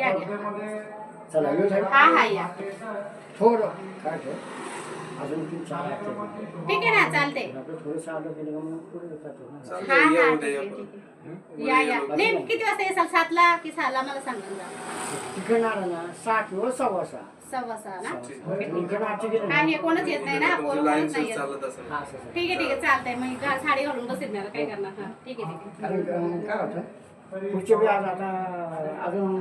हे. तर हा हा या. थोडं काय ठेव अजून तीन चार लागते ठीक आहे ना चालते आपलं थोडंसं आलं गेलं का मग पुढे जातो ना हा चालतंय हा या ठीक उद्या आहे, या ठीक परत. आहे. या या. नाही किती वाजता येसाल? सातला की सहाला? मला सांगा जा. तिकडं आलं ना सहा किंवा सव्वा सहा. सव्वा सहा ना? इकडं आठचे गेलं काय ना हे कोणच येत नाही ना? पोरं कोणच नाही येत. चालत असेल. हा, असं, असं. ठीक आहे ठीक आहे. चालतंय. मग साडी घालून बसेल ना काय करणार? हा ठीक आहे ठीक आहे. कारण अं, काय होतं? पुढच्या वेळी आज आता अजून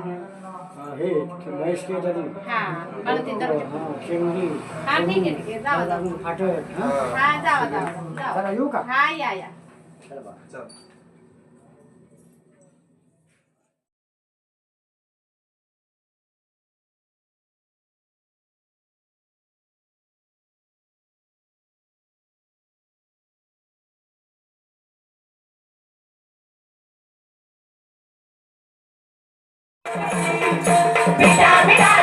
हे महेश के तरी हा हळदी तर शेंगडी ठीक आहे, ठीक आहे. जावा, जावा. अजून फाटक हा? जावा जावा जावा. चला येऊ का? हा या या. चला बा. Mira, mira,